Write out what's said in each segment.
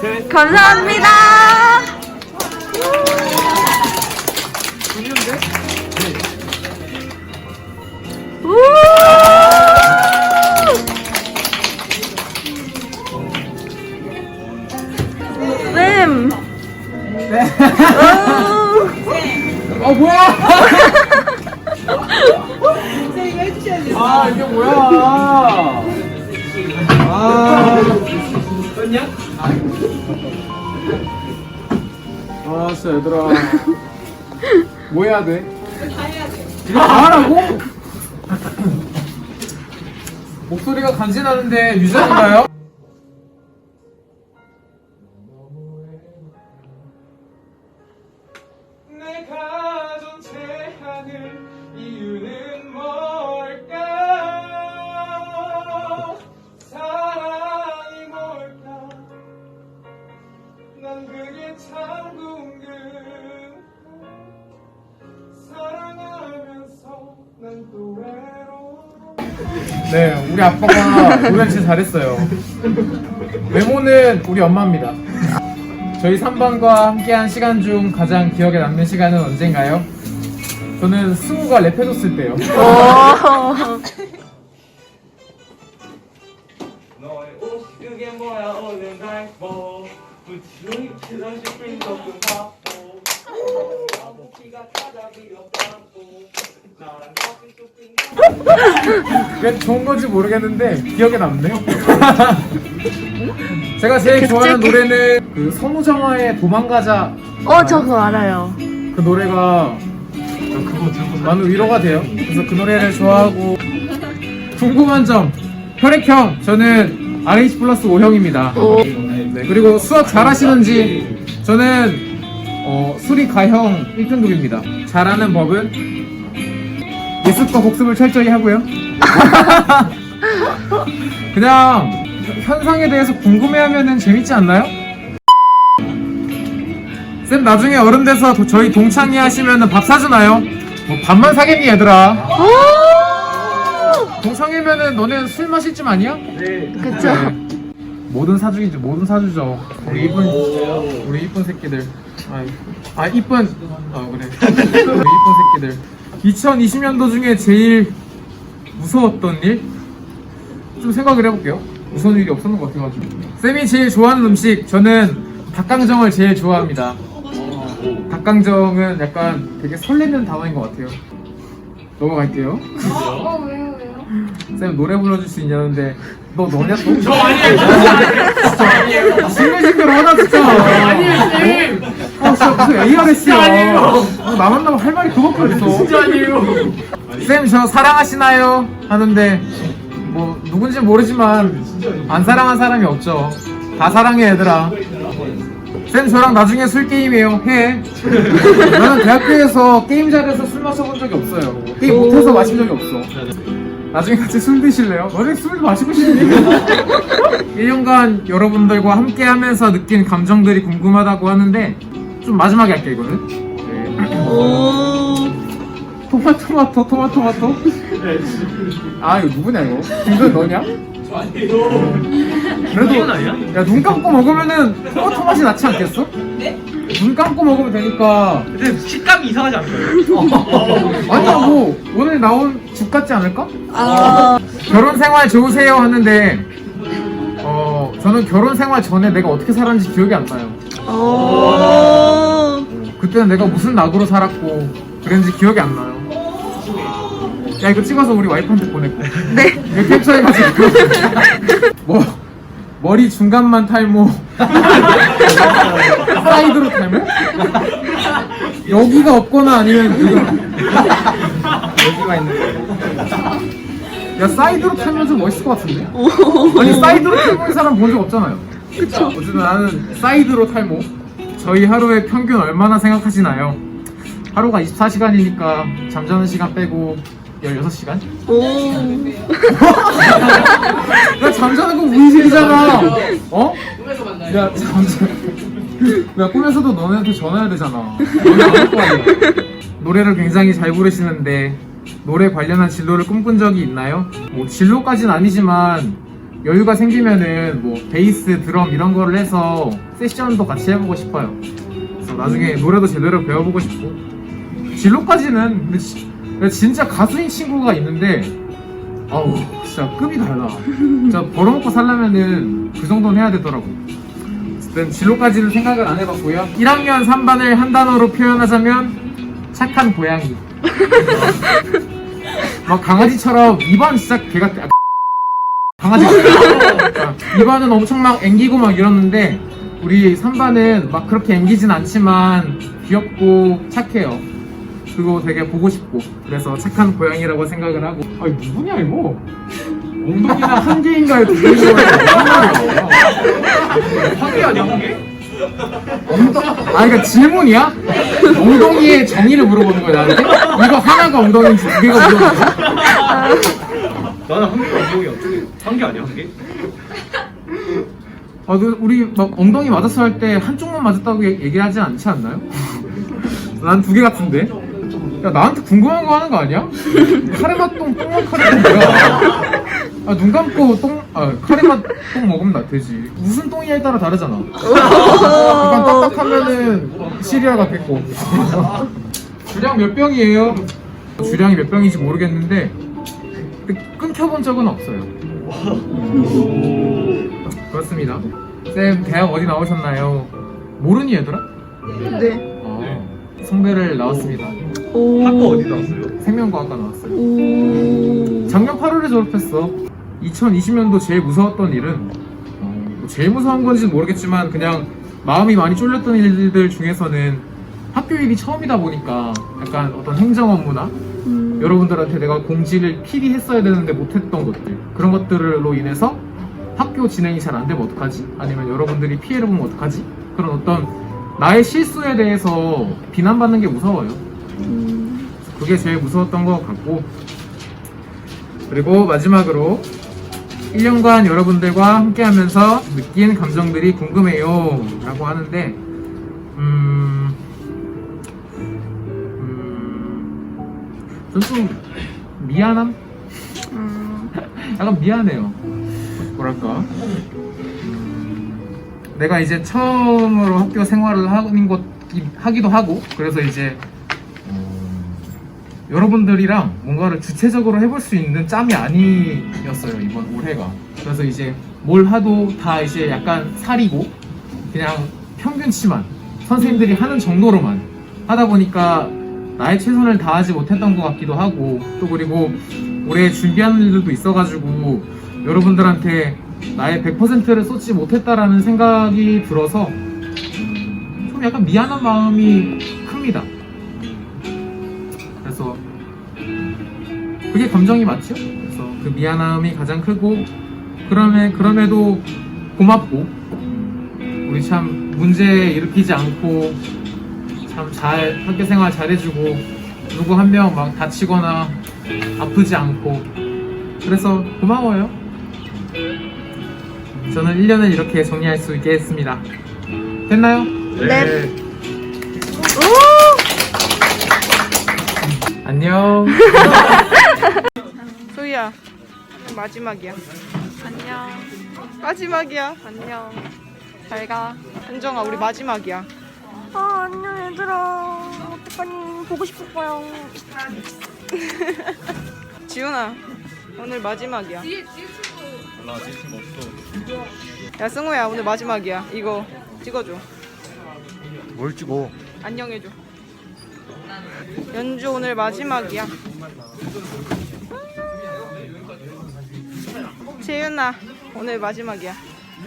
셋. 감사합니다. 좋은데? 쌤. 네. 오. 어, 뭐야? 아, 이게 뭐야? 아. 떴냐? 아, 진짜 얘들아. 뭐 해야 돼? 이거 다 하라고? 목소리가 간지나는데 유전인가요? 네, 우리 아빠가 노래 진짜 잘했어요. 외모는 우리 엄마입니다. 저희 3반과 함께한 시간 중 가장 기억에 남는 시간은 언젠가요? 저는 승우가 랩해줬을 때요. 오. 너의 옷이 그게 뭐야 오늘 날 보. 부추이 그런 싶은 조금 바 왜 좋은 건지 모르겠는데 기억에 남네요. 제가 제일 좋아하는 노래는 그 선우정아의 도망가자 어, 저 그거 알아요. 그 노래가 많은 위로가 돼요. 그래서 그 노래를 좋아하고 궁금한 점 혈액형 저는 RH 플러스 O형입니다. 오. 네, 그리고 수학 잘하시는지 저는 어, 수리 가형 1등급입니다. 잘하는 법은 예습과 복습을 철저히 하고요. 그냥 현상에 대해서 궁금해하면 재밌지 않나요? 쌤 나중에 어른 돼서 도- 저희 동창회 하시면 밥 사주나요? 뭐 밥만 사겠니 얘들아? 동창회면은 너네 술 마실 쯤 아니야? 그쵸. 뭐든 사주기죠. 뭐든 사주죠. 우리 이쁜 우리 이쁜 새끼들. 아, 아 이쁜 어 그래. 우리 이쁜 새끼들. 2020년도 중에 제일 무서웠던 일? 좀 생각을 해볼게요. 무서운 일이 없었는 것 같아가지고. 쌤이 제일 좋아하는 음식 저는 닭강정을 제일 좋아합니다. 닭강정은 약간 되게 설레는 단어인 것 같아요. 넘어갈게요. 어 왜요 왜요? 쌤 노래 불러줄 수 있냐는데 너 너냐? 또? 저 아니에요. 진짜 아니에요. 싱글싱글하다 진짜. 아니에요 쌤. 어, 진짜 무슨 ARS야. 아니에요. 어, 나 만 나면 할 말이 그거밖에 없어. 진짜 아니에요. 쌤 저 사랑하시나요? 하는데 뭐 누군지 모르지만 안 사랑한 사람이 없죠. 다 사랑해 얘들아 쌤 저랑 나중에 술 게임해요 해 나는 대학교에서 게임장에서 술 마셔본 적이 없어요 게임 못해서 마신 적이 없어 나중에 같이 술 드실래요? 너네 술 마시고 싶니? 1년간 여러분들과 함께 하면서 느낀 감정들이 궁금하다고 하는데 좀 마지막에 할게 이거는 네. 오. 토마토마토 토마토마토 아 이거 누구냐 이거? 김도현 너냐? 그래도 야눈 감고 먹으면은 토마토 맛이 나지 않겠어? 눈 감고 먹으면 되니까 근데 식감이 이상하지 않나요? 아니야 뭐 오늘 나온 죽 같지 않을까? 아. 결혼 생활 좋으세요 하는데 어 저는 결혼 생활 전에 내가 어떻게 살았는지 기억이 안 나요. 오. 그때는 내가 무슨 낙으로 살았고 그랬는지 기억이 안 나요. 야 이거 찍어서 우리 와이프한테 보낼게. 네. 이거 캡처해가지고 뭐 머리 중간만 탈모. 사이드로 탈모? 여기가 없거나 아니면 여기가 있는 야 사이드로 탈모 좀 멋있을 것 같은데? 아니 사이드로 탈모인 사람 본 적 없잖아요. 그쵸. 어쨌든 나는 사이드로 탈모. 저희 하루에 평균 얼마나 생각하시나요? 하루가 24시간이니까 잠자는 시간 빼고 16시간? 오. 야 잠자는 건 문실이잖아. 어? 야 잠자. 야 꿈에서도 너네한테 전화해야 되잖아. 너네 안할거 아니야. 노래를 굉장히 잘 부르시는데 노래 관련한 진로를 꿈꾼 적이 있나요? 뭐 진로까지는 아니지만 여유가 생기면은 뭐 베이스, 드럼 이런 거를 해서 세션도 같이 해보고 싶어요. 그래서 나중에 노래도 제대로 배워보고 싶고 진로까지는 근데 지- 근데 진짜 가수인 친구가 있는데 아우 진짜 급이 달라. 진짜 벌어먹고 살려면은 그 정도는 해야 되더라고. 어쨌든 진로까지는 생각을 안 해봤고요. 1학년 3반을 한 단어로 표현하자면 착한 고양이. 막 강아지처럼 2반 진짜 개가 아, 강아지. 2반은 엄청 막 앵기고 막 이러는데 우리 3반은 막 그렇게 앵기진 않지만 귀엽고 착해요. 그거 되게 보고 싶고 그래서 착한 고양이라고 생각을 하고 아니 누구냐 이거 엉덩이나 한두 개인가에 무슨 말이야 한개 아니야 한 개? 엉덩 아 그러니까 질문이야? 엉덩이의 정의를 물어보는 거야 나한테? 이거 하나가 엉덩이인지 두 개가 엉덩이인지 나는 한 개가 엉덩이 어떻게 한개 아니야 한 개? 아, 그 우리 막 엉덩이 맞았어 할 때 한쪽만 맞았다고 얘- 얘기하지 않지 않나요? 난 두 개 같은데. 야 나한테 궁금한 거 하는 거 아니야? 카레맛 똥 똥맛 카레 똥 뭐야? 아 눈 감고 똥, 아 카레맛 똥 먹으면 나 되지. 무슨 똥이냐에 따라 다르잖아. 약간 딱딱하면은 시리아 같겠고. 주량 몇 병이에요? 주량이 몇 병인지 모르겠는데 끊겨본 적은 없어요. 그렇습니다. 쌤 대학 어디 나오셨나요? 모르니 얘들아? 네. 아, 성대를 나왔습니다. 오. 학과 어디 나왔어요? 생명과학과 나왔어요. 오. 작년 8월에 졸업했어. 2020년도 제일 무서웠던 일은 어, 뭐 제일 무서운 건지는 모르겠지만 그냥 마음이 많이 쫄렸던 일들 중에서는 학교 일이 처음이다 보니까 약간 어떤 행정 업무나 음. 여러분들한테 내가 공지를 필히 했어야 되는데 못했던 것들 그런 것들로 인해서 학교 진행이 잘 안 되면 어떡하지? 아니면 여러분들이 피해를 보면 어떡하지? 그런 어떤 나의 실수에 대해서 비난받는 게 무서워요. 음. 그게 제일 무서웠던 것 같고 그리고 마지막으로 1년간 여러분들과 함께 하면서 느낀 감정들이 궁금해요 라고 하는데 음... 음... 전좀 미안함? 음. 약간 미안해요 뭐랄까 음, 내가 이제 처음으로 학교 생활을 하는 것 하기도 하고 그래서 이제 어, 여러분들이랑 뭔가를 주체적으로 해볼 수 있는 짬이 아니었어요 이번 올해가 그래서 이제 뭘 하도 다 이제 약간 살이고 그냥 평균치만 선생님들이 하는 정도로만 하다 보니까 나의 최선을 다하지 못했던 것 같기도 하고 또 그리고 올해 준비하는 일들도 있어가지고 여러분들한테 나의 100%를 쏟지 못했다라는 생각이 들어서 음, 좀 약간 미안한 마음이 큽니다. 그게 감정이 맞죠? 그래서 그 미안함이 가장 크고 그럼에 그럼에도 고맙고 음, 우리 참 문제 일으키지 않고 참 잘 학교 생활 잘해주고 누구 한 명 막 다치거나 아프지 않고 그래서 고마워요. 저는 1년을 이렇게 정리할 수 있게 했습니다. 됐나요? 네. 안녕. 소희야 마지막이야 안녕. 마지막이야 안녕. 잘 가. 현정아 우리 마지막이야 아, 안녕, 얘들아. 어떡하니. 보고 싶었어요. 지훈아 오늘 마지막이야 몰라 아직 없어 야 승우야 오늘 마지막이야 이거 찍어줘 뭘 찍어 안녕해줘 연주 오늘 마지막이야 재윤아 오늘 마지막이야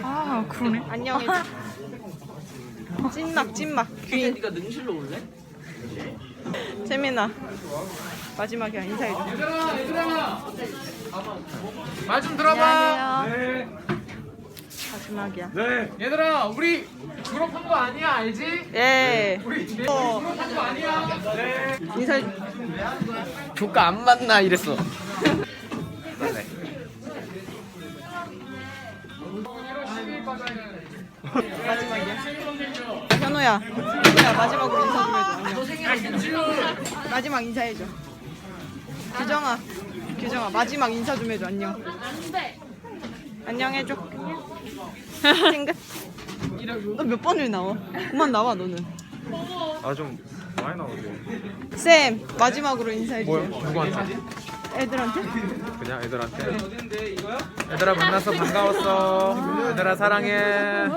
아, 그러네. 안녕해줘 찐막 찐막 귀인 네가 능실로 올래? 재민아 마지막이야 인사해줘 얘들아, 얘들아. 말좀 들어봐. 안녕하세요. 마지막이야 네 얘들아, 우리 졸업한 거 아니야, 알지? 예 우리 내 어. 졸업한 거 아니야. 네. 인사 조카 안 만나 이랬어. 마지막이야. 현우야, 현우야 마지막으로 인사 좀 해줘. 안녕. 마지막 인사해줘. 규정아, 규정아 마지막 인사 좀 해줘. 안녕. 안녕 해줘. 찡긋. 너몇 번을 나와? 그만 나와 너는. 아 좀 많이 나오지. 쌤 마지막으로 인사해 뭐야? 주세요. 누구한테? 애들한테? 그냥 애들한테. 얘들아 만나서 반가웠어. 얘들아 사랑해.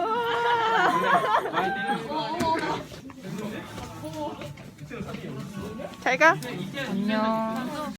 잘 가. 안녕.